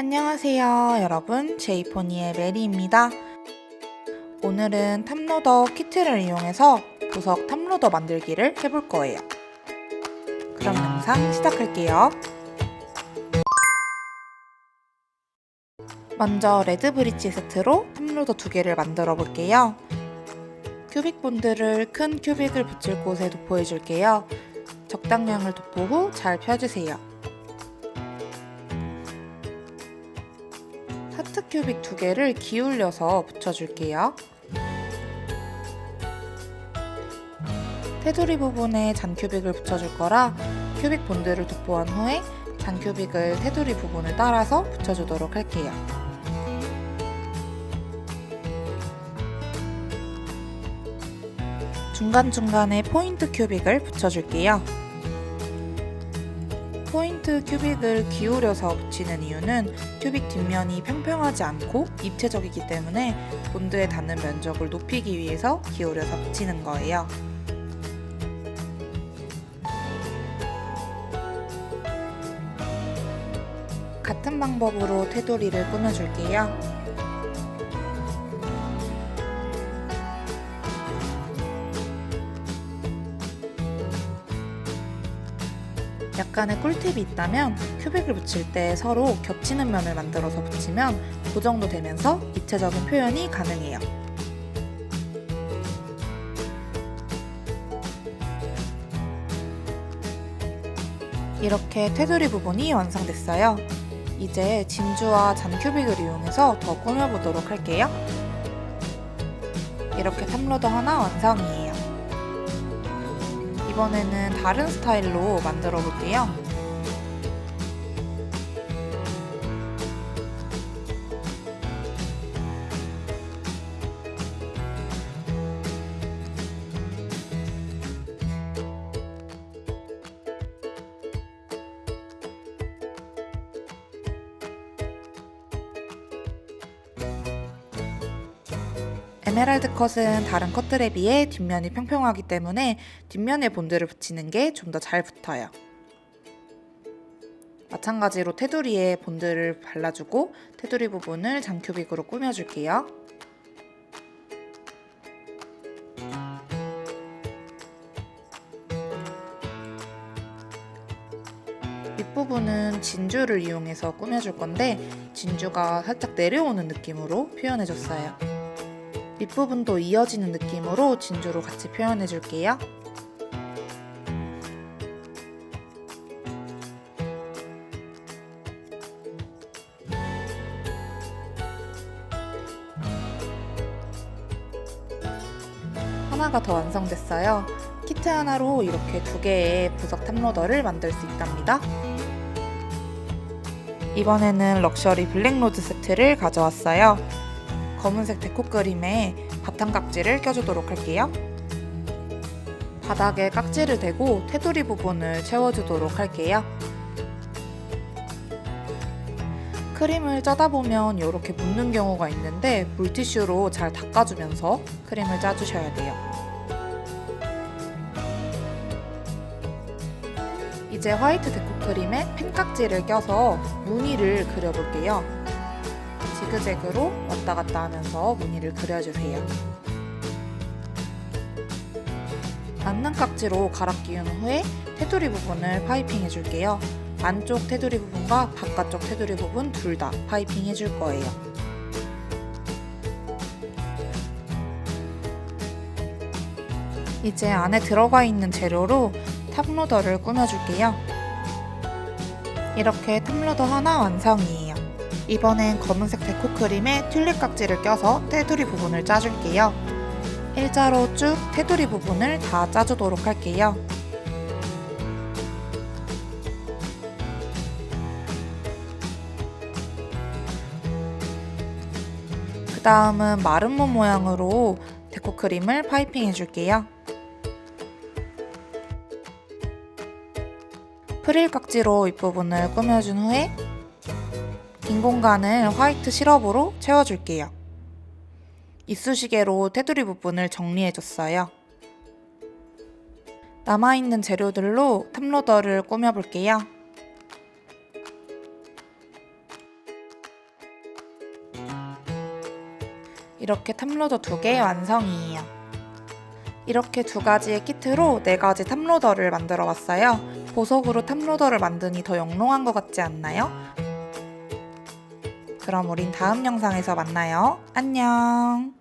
안녕하세요, 여러분. 제이포니의 메리입니다. 오늘은 탑로더 키트를 이용해서 보석 탑로더 만들기를 해볼 거예요. 그럼 영상 시작할게요. 먼저 레드 브릿지 세트로 탑로더 두 개를 만들어 볼게요. 큐빅 본드를 큰 큐빅을 붙일 곳에 도포해 줄게요. 적당량을 도포 후 잘 펴주세요. 하트 큐빅 두 개를 기울여서 붙여줄게요. 테두리 부분에 잔 큐빅을 붙여줄 거라 큐빅 본드를 도포한 후에 잔 큐빅을 테두리 부분을 따라서 붙여주도록 할게요. 중간중간에 포인트 큐빅을 붙여줄게요. 포인트 큐빅을 기울여서 붙이는 이유는 큐빅 뒷면이 평평하지 않고 입체적이기 때문에 본드에 닿는 면적을 높이기 위해서 기울여서 붙이는 거예요. 같은 방법으로 테두리를 꾸며줄게요. 약간의 꿀팁이 있다면 큐빅을 붙일 때 서로 겹치는 면을 만들어서 붙이면 고정도 되면서 입체적인 표현이 가능해요. 이렇게 테두리 부분이 완성됐어요. 이제 진주와 잔 큐빅을 이용해서 더 꾸며보도록 할게요. 이렇게 탑로더 하나 완성이에요. 이번에는 다른 스타일로 만들어 볼게요. 에메랄드 컷은 다른 컷들에 비해 뒷면이 평평하기 때문에 뒷면에 본드를 붙이는 게 좀 더 잘 붙어요. 마찬가지로 테두리에 본드를 발라주고 테두리 부분을 장큐빅으로 꾸며줄게요. 윗부분은 진주를 이용해서 꾸며줄 건데 진주가 살짝 내려오는 느낌으로 표현해줬어요. 밑부분도 이어지는 느낌으로 진주로 같이 표현해 줄게요. 하나가 더 완성됐어요. 키트 하나로 이렇게 두 개의 부석 탑로더를 만들 수 있답니다. 이번에는 럭셔리 블랙로드 세트를 가져왔어요. 검은색 데코 그림에 바탕 깍지를 껴주도록 할게요. 바닥에 깍지를 대고 테두리 부분을 채워주도록 할게요. 크림을 짜다 보면 이렇게 묻는 경우가 있는데 물티슈로 잘 닦아주면서 크림을 짜주셔야 돼요. 이제 화이트 데코 크림에 펜 깍지를 껴서 무늬를 그려볼게요. 지그재그로 왔다 갔다 하면서 무늬를 그려주세요. 맞는 깍지로 갈아 끼운 후에 테두리 부분을 파이핑 해줄게요. 안쪽 테두리 부분과 바깥쪽 테두리 부분 둘 다 파이핑 해줄 거예요. 이제 안에 들어가 있는 재료로 탑로더를 꾸며줄게요. 이렇게 탑로더 하나 완성이에요. 이번엔 검은색 데코 크림에 튤립 깍지를 껴서 테두리 부분을 짜줄게요. 일자로 쭉 테두리 부분을 다 짜주도록 할게요. 그 다음은 마른 몸 모양으로 데코 크림을 파이핑 해줄게요. 프릴 깍지로 윗부분을 꾸며준 후에 빈 공간을 화이트 시럽으로 채워줄게요. 이쑤시개로 테두리 부분을 정리해줬어요. 남아있는 재료들로 탑로더를 꾸며볼게요. 이렇게 탑로더 두 개 완성이에요. 이렇게 두 가지의 키트로 네 가지 탑로더를 만들어 봤어요. 보석으로 탑로더를 만드니 더 영롱한 것 같지 않나요? 그럼 우린 다음 영상에서 만나요. 안녕!